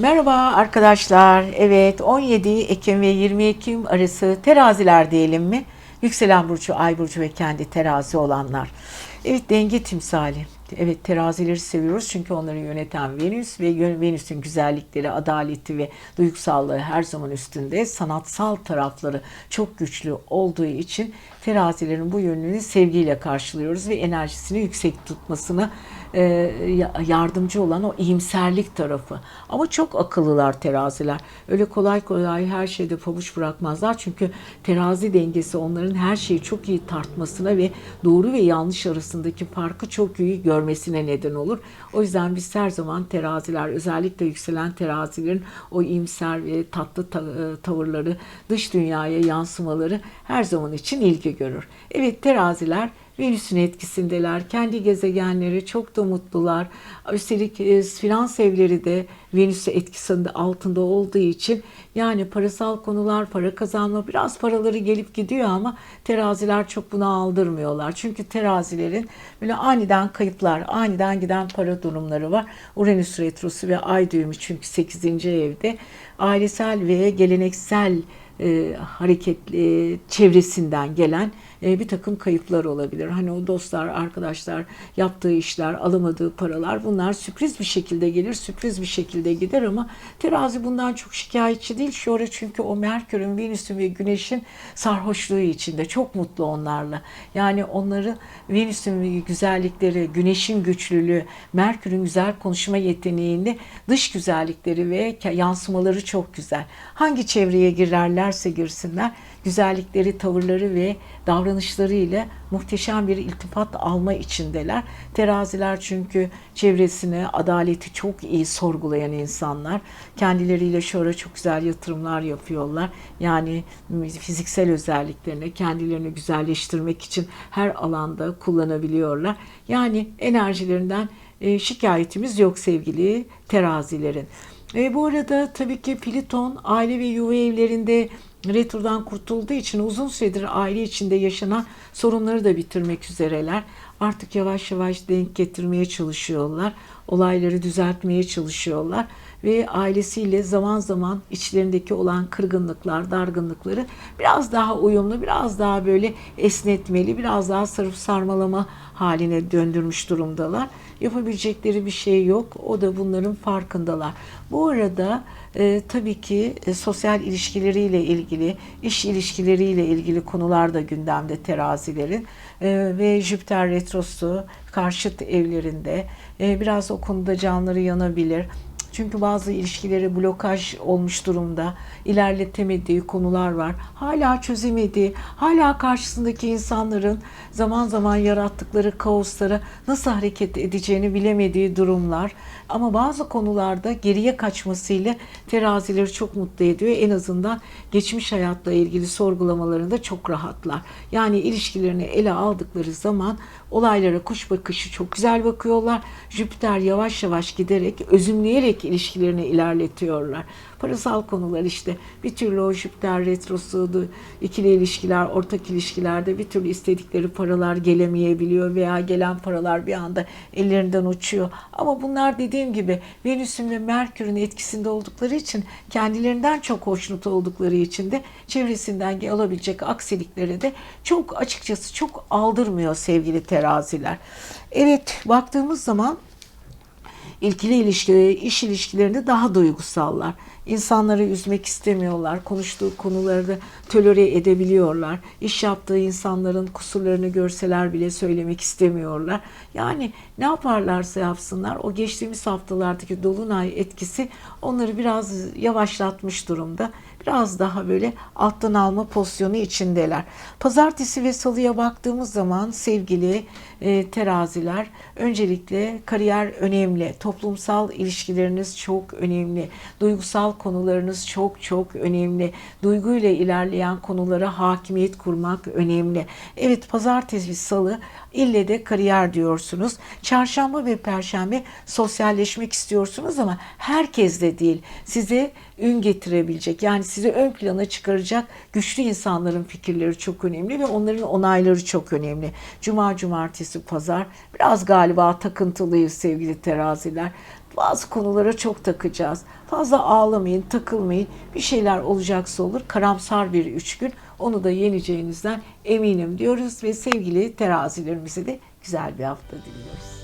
Merhaba arkadaşlar. Evet 17 Ekim ve 20 Ekim arası teraziler diyelim mi? Yükselen burcu, ay burcu ve kendi terazi olanlar. Evet denge timsali. Evet terazileri seviyoruz çünkü onları yöneten Venüs ve Venüs'ün güzellikleri, adaleti ve duygusallığı her zaman üstünde. Sanatsal tarafları çok güçlü olduğu için terazilerin bu yönünü sevgiyle karşılıyoruz ve enerjisini yüksek tutmasına e, ya- yardımcı olan o iyimserlik tarafı. Ama çok akıllılar teraziler. Öyle kolay kolay her şeyde pabuç bırakmazlar. Çünkü terazi dengesi onların her şeyi çok iyi tartmasına ve doğru ve yanlış arasındaki farkı çok iyi görmesine neden olur. O yüzden biz her zaman teraziler özellikle yükselen terazilerin o iyimser ve tatlı ta- e, tavırları dış dünyaya yansımaları her zaman için ilgi görür. Evet teraziler Venüs'ün etkisindeler. Kendi gezegenleri çok da mutlular. Üstelik e, finans evleri de Venüs etkisinde altında olduğu için yani parasal konular, para kazanma biraz paraları gelip gidiyor ama teraziler çok buna aldırmıyorlar. Çünkü terazilerin böyle aniden kayıplar, aniden giden para durumları var. Uranüs retrosu ve ay düğümü çünkü 8. evde ailesel ve geleneksel e, hareketli çevresinden gelen e, bir takım kayıplar olabilir. Hani o dostlar, arkadaşlar yaptığı işler, alamadığı paralar bunlar sürpriz bir şekilde gelir, sürpriz bir şekilde gider ama terazi bundan çok şikayetçi değil. Ara çünkü o Merkür'ün, Venüs'ün ve Güneş'in sarhoşluğu içinde çok mutlu onlarla. Yani onları Venüs'ün güzellikleri, Güneş'in güçlülüğü, Merkür'ün güzel konuşma yeteneğini, dış güzellikleri ve yansımaları çok güzel. Hangi çevreye girerlerse girsinler güzellikleri, tavırları ve davranışlarıyla muhteşem bir iltifat alma içindeler. Teraziler çünkü çevresine adaleti çok iyi sorgulayan insanlar. Kendileriyle ara çok güzel yatırımlar yapıyorlar. Yani fiziksel özelliklerini kendilerini güzelleştirmek için her alanda kullanabiliyorlar. Yani enerjilerinden e, şikayetimiz yok sevgili terazilerin. E, bu arada tabii ki Pliton aile ve yuva evlerinde retrodan kurtulduğu için uzun süredir aile içinde yaşanan sorunları da bitirmek üzereler. Artık yavaş yavaş denk getirmeye çalışıyorlar. Olayları düzeltmeye çalışıyorlar ve ailesiyle zaman zaman içlerindeki olan kırgınlıklar, dargınlıkları biraz daha uyumlu, biraz daha böyle esnetmeli, biraz daha sarıp sarmalama haline döndürmüş durumdalar. Yapabilecekleri bir şey yok. O da bunların farkındalar. Bu arada e, tabii ki e, sosyal ilişkileriyle ilgili, iş ilişkileriyle ilgili konular da gündemde terazilerin E, ve Jüpiter retrosu karşıt evlerinde e, biraz o konuda canları yanabilir. Çünkü bazı ilişkileri blokaj olmuş durumda. ilerletemediği konular var. Hala çözemediği, hala karşısındaki insanların zaman zaman yarattıkları kaoslara nasıl hareket edeceğini bilemediği durumlar. Ama bazı konularda geriye kaçmasıyla terazileri çok mutlu ediyor. En azından geçmiş hayatla ilgili sorgulamalarında çok rahatlar. Yani ilişkilerini ele aldıkları zaman olaylara kuş bakışı çok güzel bakıyorlar. Jüpiter yavaş yavaş giderek, özümleyerek ilişkilerini ilerletiyorlar. Parasal konular işte bir türlü o Jüpiter retrosu, ikili ilişkiler, ortak ilişkilerde bir türlü istedikleri paralar gelemeyebiliyor veya gelen paralar bir anda ellerinden uçuyor. Ama bunlar dediğim gibi Venüs'ün ve Merkür'ün etkisinde oldukları için kendilerinden çok hoşnut oldukları için de çevresinden olabilecek aksiliklere de çok açıkçası çok aldırmıyor sevgili teraziler. Evet baktığımız zaman İlkili ilişkileri, iş ilişkilerinde daha duygusallar. İnsanları üzmek istemiyorlar. Konuştuğu konuları da tolere edebiliyorlar. İş yaptığı insanların kusurlarını görseler bile söylemek istemiyorlar. Yani ne yaparlarsa yapsınlar o geçtiğimiz haftalardaki dolunay etkisi onları biraz yavaşlatmış durumda. Biraz daha böyle alttan alma pozisyonu içindeler. Pazartesi ve salıya baktığımız zaman sevgili e, teraziler öncelikle kariyer önemli. Toplumsal ilişkileriniz çok önemli. Duygusal konularınız çok çok önemli. Duyguyla ilerleyen konulara hakimiyet kurmak önemli. Evet pazartesi salı ille de kariyer diyorsunuz. Çarşamba ve perşembe sosyalleşmek istiyorsunuz ama herkes de değil. Size ün getirebilecek yani sizi ön plana çıkaracak güçlü insanların fikirleri çok önemli ve onların onayları çok önemli. Cuma, cumartesi, pazar biraz galiba takıntılıyız sevgili teraziler. Bazı konulara çok takacağız. Fazla ağlamayın, takılmayın. Bir şeyler olacaksa olur. Karamsar bir üç gün. Onu da yeneceğinizden eminim diyoruz ve sevgili terazilerimize de güzel bir hafta diliyoruz.